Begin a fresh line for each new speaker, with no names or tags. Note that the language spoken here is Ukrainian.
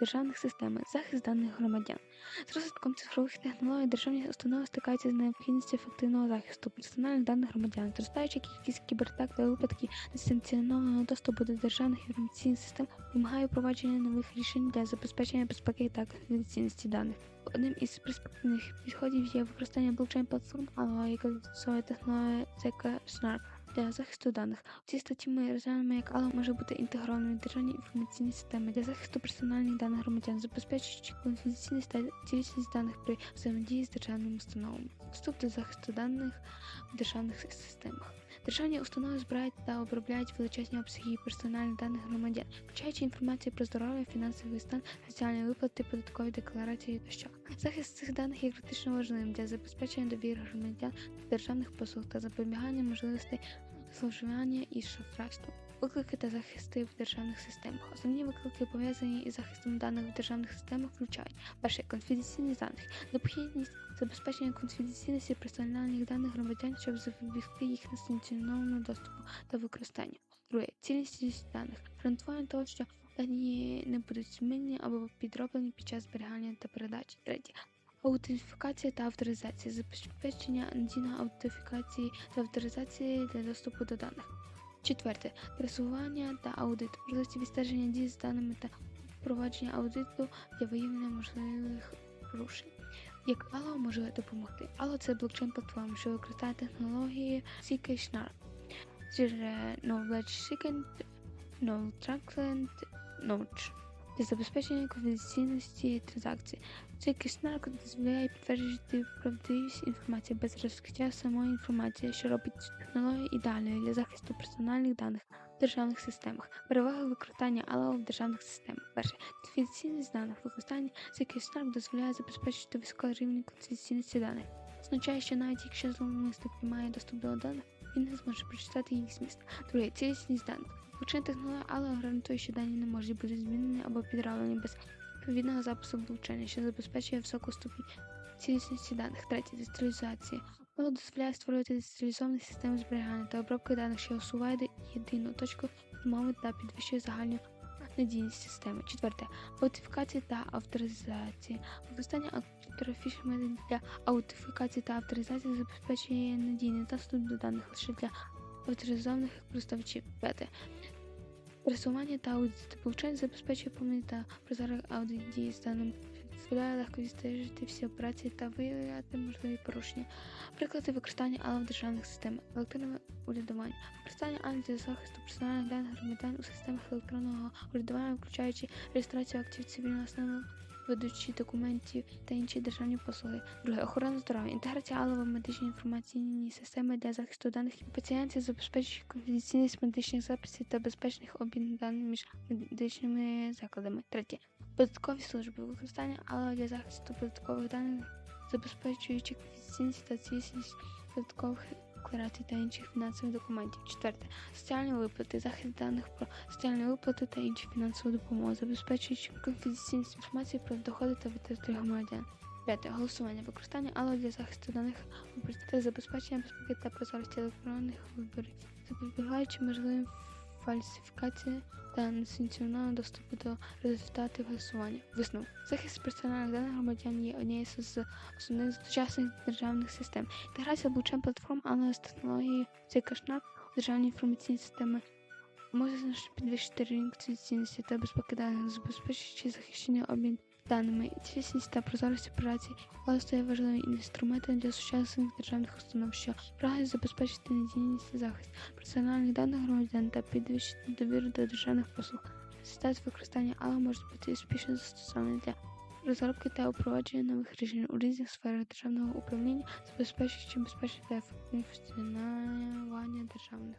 державних системах, захист даних громадян. З розвитком цифрових технологій державні установи стикаються з необхідністю ефективного захисту персональних даних громадян, зростаюча кількість кібертак та випадків несанкціонованого доступу до державних інформаційних систем вимагає впровадження нових рішень для забезпечення безпеки та конфіденційності даних. Одним із перспективних підходів є використання блокчейн-платформ, а яка застосовує технологію ZK Snark для захисту даних. У цій статті ми розглянемо, як ALO може бути інтегрованою державні інформаційні системи для захисту персональних даних громадян, забезпечуючи конфіденційність та цілісність даних при взаємодії з державними установами. Вступ до захисту даних в державних системах. Державні установи збирають та обробляють величезні обсяги персональних даних громадян, включаючи інформацію про здоров'я, фінансовий стан, соціальні виплати, податкові декларації тощо. Захист цих даних є критично важливим для забезпечення довіри громадян до державних послуг та запобігання можливостей зловживання і шахрайству. Виклики та захисти в державних системах. Основні виклики пов'язані із захистом даних в державних системах включають перше конфіденційність даних, необхідність забезпечення конфіденційності персональних даних громадян, щоб запобігти їх несанкціонованому доступу та використанню. Друге цілісність даних, гарантування того, що дані не будуть змінені або підроблені під час зберігання та передачі. Третє Аутентифікація та авторизація, забезпечення надійної аутентифікації та авторизації для доступу до даних. Четверте трасування та аудит, можливості відстеження дій з даними та впровадження аудиту для виявлення можливих порушень. Як Allo може допомогти? Allo – це блокчейн-платформа, що використає технології CK-SNAR, Zero Knowledge Second, No Trackland, Notch для забезпечення конфіденційності транзакцій. Цей киснарк дозволяє підтверджувати правдивість інформації без розкриття самої інформації, що робить технологію ідеальною для захисту персональних даних в державних системах. Переваги використання ALO в державних системах. Перше конфіденційність даних. Використання цей киснарк дозволяє забезпечити високий рівень конфіденційності даних. Означає, що навіть якщо зловмисник не має доступ до даних, він не зможе прочитати їх зміст. Друге цілісність даних. Блокчейн технологія ALO гарантує, що дані не можуть бути змінені або підроблені без відповідного запису блокчейну, що забезпечує високу ступінь цілісності даних. Третє децентралізація. Воно дозволяє створювати децентралізовані системи зберігання та обробки даних, що усуває єдину точку мови та підвищує загальну надійність системи. Четверте аутентифікація та авторизація. Використання методів для аутентифікації та авторизації забезпечує надійний доступ до даних лише для авторизованих користувачів. П'яте Пресування та аудит Повчання забезпечує повний та прозорий аудит дії станом, дозволяє легко відстежити всі операції та виявляти можливі порушення. Приклади використання ALO в державних системах, електронного урядування, використання для захисту персональних даних громадян у системах електронного урядування, включаючи реєстрацію актів цивільного стану, ведучі документів та інші державні послуги. Друге охорона здоров'я, інтеграція ALO в медичні інформаційні системи для захисту даних пацієнтів забезпечує конфіденційність медичних записів та безпечних обмін даних між медичними закладами. Третє податкові служби, використання ALO для захисту податкових даних, забезпечуючи конфіденційність та цілісність податкових декларацій та інших фінансових документів. Четверте соціальні виплати, захист даних про соціальні виплати та інші фінансову допомогу, забезпечуючи конфіденційність інформації про доходи та витрати громадян. П'яте голосування, використання ALO для захисту даних та забезпечення безпеки та прозорості електронних виборів, запобігаючи можливим фальсифікації та несанкціонованого доступу до результатів голосування. Висновок захист персональних даних громадян є однією з основних сучасних державних систем. Інтеграція блокчейн платформ аналіз технології цей кошмар у державні інформаційні системи може значно підвищити рівень цінності та безпеки даних, забезпечуючи захищення обмін даними, цілісність та прозорість операцій, але стає важливим інструментом для сучасних державних установ, що прагнуть забезпечити надійність та захист персональних даних громадян та підвищити довіру до державних послуг. Результат використання ALO може бути успішно застосований для розробки та впровадження нових рішень у різних сферах державного управління, забезпечуючи безпечне та ефективне функціонування державних.